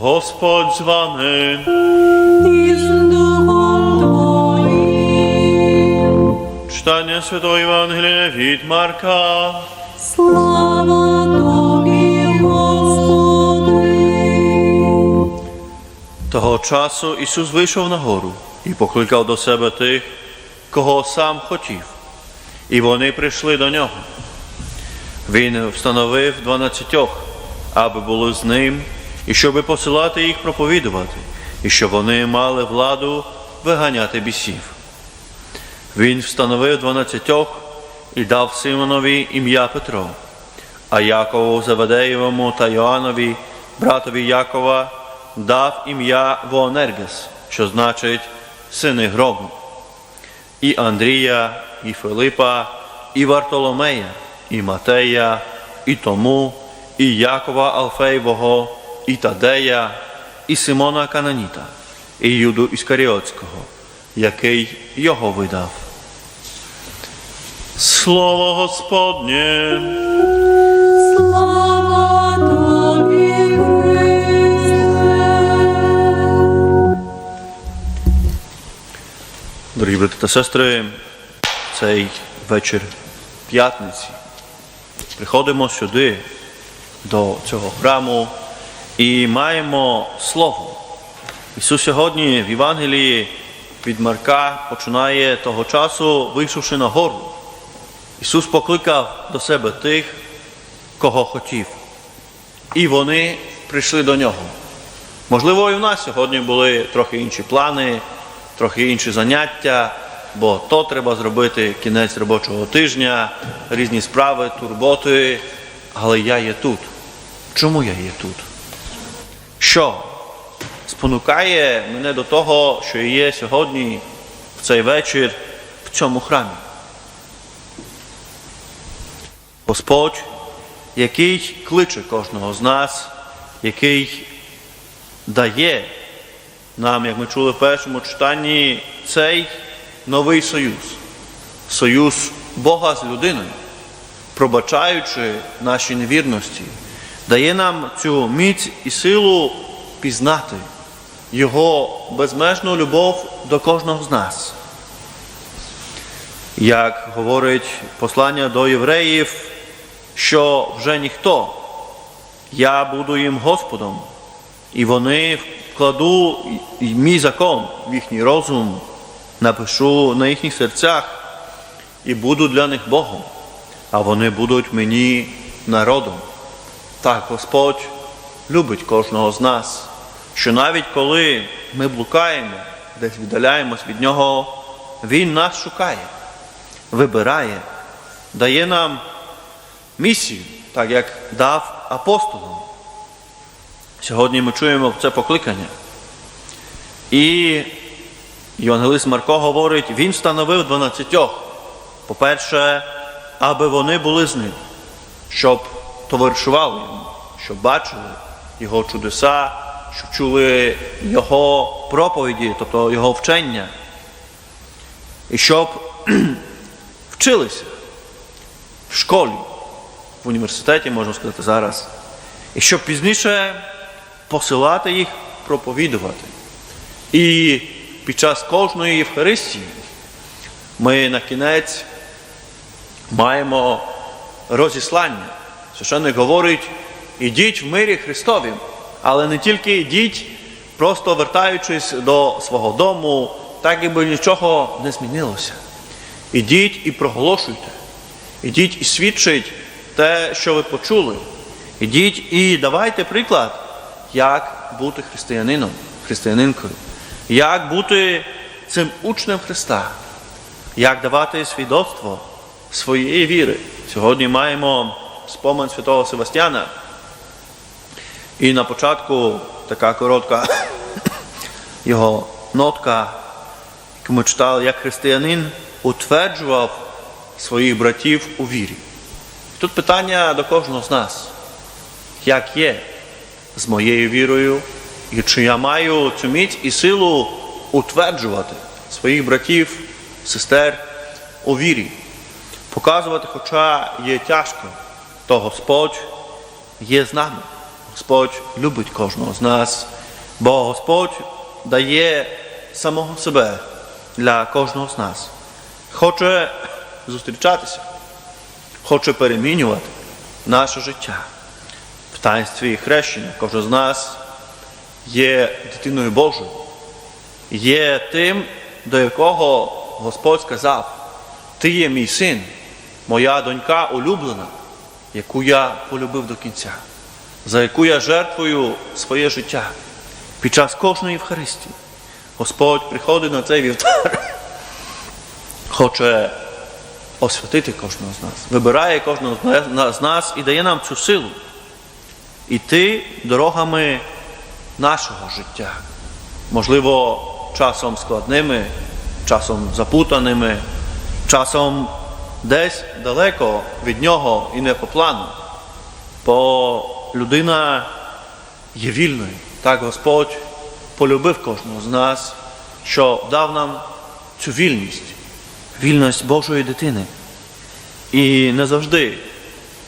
Господь з вами. і з Духом Твоїм. Читання Святого Євангелія від Марка. Слава Тобі, Господи. Того часу Ісус вийшов на гору і покликав до себе тих, кого сам хотів, і вони прийшли до нього. Він встановив дванадцятьох, аби були з ним, і щоби посилати їх проповідувати, і щоб вони мали владу виганяти бісів. Він встановив дванадцятьох і дав Симонові ім'я Петро, а Якову Заведеєвому та Йоаннові, братові Якова, дав ім'я Воонергес, що значить сини гробу, і Андрія, і Филипа, і Вартоломея, і Матея, і Тому, і Якова Алфеєвого, і Тадея, і Симона Кананіта, і Юду Іскаріотського, який його видав. Слово Господнє. Слава Тобі, Дорогі брати та сестри, цей вечір п'ятниці приходимо сюди, до цього храму, і маємо Слово. Ісус сьогодні в Євангелії від Марка починає того часу, вийшовши на гору. Ісус покликав до себе тих, кого хотів. І вони прийшли до нього. Можливо, і в нас сьогодні були трохи інші плани, трохи інші заняття, бо то треба зробити кінець робочого тижня, різні справи, турботи. Але я є тут. Чому я є тут? Що спонукає мене до того, що є сьогодні, в цей вечір, в цьому храмі? Господь, який кличе кожного з нас, який дає нам, як ми чули в першому читанні, цей новий союз, союз Бога з людиною, пробачаючи наші невірності, дає нам цю міць і силу пізнати Його безмежну любов до кожного з нас. Як говорить послання до євреїв, що вже ніхто, я буду їм Господом, і вони вкладу мій закон в їхній розум, напишу на їхніх серцях і буду для них Богом, а вони будуть мені народом. Так Господь любить кожного з нас, що навіть коли ми блукаємо, десь віддаляємось від Нього, Він нас шукає, вибирає, дає нам місію, так як дав апостолам. Сьогодні ми чуємо це покликання. І Євангелист Марко говорить, він встановив дванадцятьох. По-перше, аби вони були з ним, щоб товаришували йому, щоб бачили його чудеса, щоб чули його проповіді, тобто його вчення, і щоб вчилися в школі, в університеті, можна сказати, зараз, і щоб пізніше посилати їх проповідувати. І під час кожної Євхаристії ми на кінець маємо розіслання. Священник говорить, ідіть в мирі Христові, але не тільки йдіть, просто вертаючись до свого дому, так якби нічого не змінилося. Ідіть і проголошуйте. Ідіть і свідчить те, що ви почули. Ідіть і давайте приклад, як бути християнином, християнинкою, як бути цим учнем Христа, як давати свідоцтво своєї віри. Сьогодні маємо спомин святого Севастьяна. І на початку така коротка його нотка, яку ми читали, як християнин утверджував своїх братів у вірі. Тут питання до кожного з нас, як є з моєю вірою, і чи я маю цю міць і силу утверджувати своїх братів, сестер у вірі, показувати, хоча є тяжко, то Господь є з нами. Господь любить кожного з нас, бо Господь дає самого себе для кожного з нас. Хоче зустрічатися, хоче перемінювати наше життя. В таїнстві хрещення кожен з нас є дитиною Божою, є тим, до якого Господь сказав, ти є мій син, моя донька улюблена, яку я полюбив до кінця, за яку я жертвую своє життя. Під час кожної Євхаристії Господь приходить на цей вівтар, хоче освятити кожного з нас, вибирає кожного з нас- і дає нам цю силу іти дорогами нашого життя. Можливо, часом складними, часом запутаними, часом десь далеко від нього і не по плану. Бо людина є вільною. Так Господь полюбив кожного з нас, що дав нам цю вільність, вільність Божої дитини. І не завжди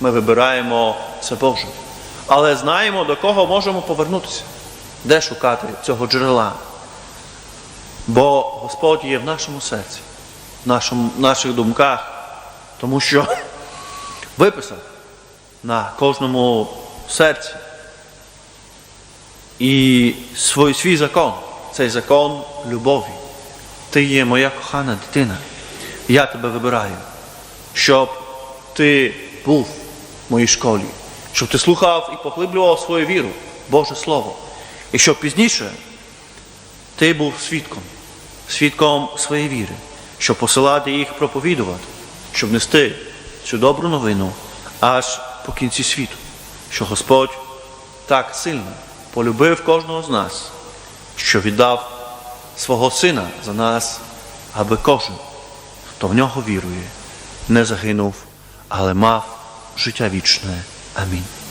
ми вибираємо це Боже. Але знаємо, до кого можемо повернутися, де шукати цього джерела. Бо Господь є в нашому серці, в нашому, в наших думках, тому що виписав на кожному серці і свій, свій закон, цей закон любові. Ти є моя кохана дитина. Я тебе вибираю, щоб ти був в моїй школі, щоб ти слухав і поглиблював свою віру, Боже Слово. І щоб пізніше ти був свідком, свідком своєї віри, щоб посилати їх проповідувати, щоб нести цю добру новину аж по кінці світу, що Господь так сильно полюбив кожного з нас, що віддав свого Сина за нас, аби кожен, хто в нього вірує, не загинув, але мав життя вічне. Амінь.